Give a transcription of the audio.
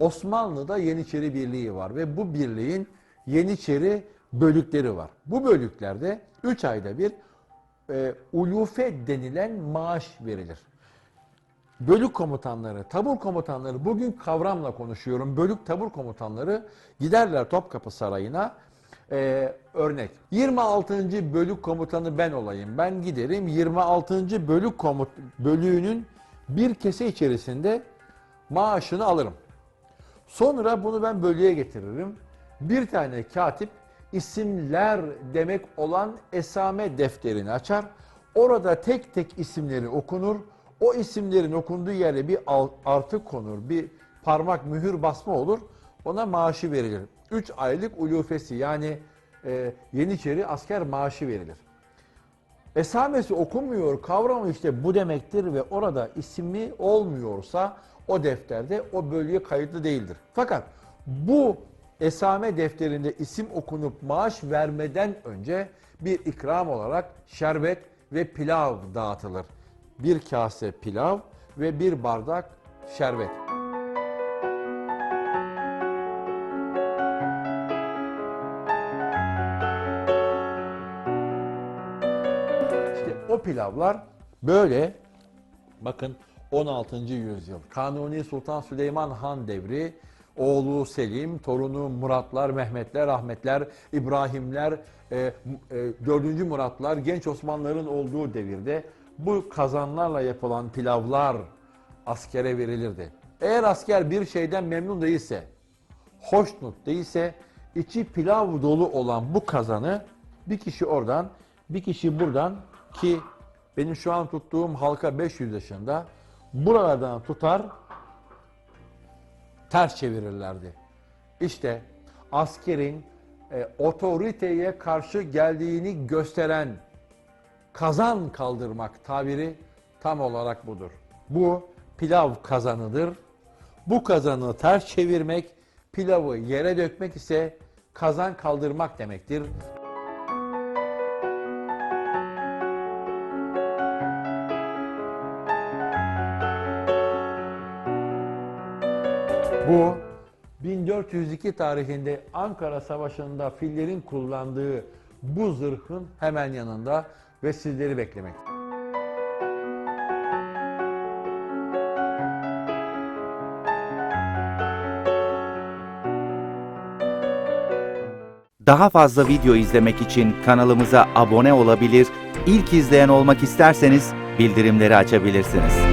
Osmanlı'da Yeniçeri Birliği var ve bu birliğin Yeniçeri bölükleri var. Bu bölüklerde 3 ayda bir e, ulufe denilen maaş verilir. Bölük komutanları, tabur komutanları, bugün kavramla konuşuyorum. Bölük tabur komutanları giderler Topkapı Sarayı'na. Ee, örnek 26. bölük komutanı ben olayım. Ben giderim 26. bölük komut bölüğünün bir kese içerisinde maaşını alırım. Sonra bunu ben bölüye getiririm. Bir tane katip isimler demek olan esame defterini açar. Orada tek tek isimleri okunur. O isimlerin okunduğu yere bir artı konur, bir parmak mühür basma olur. Ona maaşı verilir. 3 aylık ulufesi yani e, Yeniçeri asker maaşı verilir. Esamesi okunmuyor, kavramı işte bu demektir ve orada ismi olmuyorsa o defterde o bölge kayıtlı değildir. Fakat bu esame defterinde isim okunup maaş vermeden önce bir ikram olarak şerbet ve pilav dağıtılır. Bir kase pilav ve bir bardak şerbet. O pilavlar böyle bakın 16. yüzyıl Kanuni Sultan Süleyman Han devri oğlu Selim, torunu Muratlar, Mehmetler, Ahmetler, İbrahimler, e, e, 4. Muratlar, genç Osmanlıların olduğu devirde bu kazanlarla yapılan pilavlar askere verilirdi. Eğer asker bir şeyden memnun değilse, hoşnut değilse içi pilav dolu olan bu kazanı bir kişi oradan bir kişi buradan ki benim şu an tuttuğum halka 500 yaşında buralardan tutar ters çevirirlerdi. İşte askerin e, otoriteye karşı geldiğini gösteren kazan kaldırmak tabiri tam olarak budur. Bu pilav kazanıdır. Bu kazanı ters çevirmek, pilavı yere dökmek ise kazan kaldırmak demektir. Bu 1402 tarihinde Ankara Savaşı'nda fillerin kullandığı bu zırhın hemen yanında ve sizleri beklemek. Daha fazla video izlemek için kanalımıza abone olabilir, ilk izleyen olmak isterseniz bildirimleri açabilirsiniz.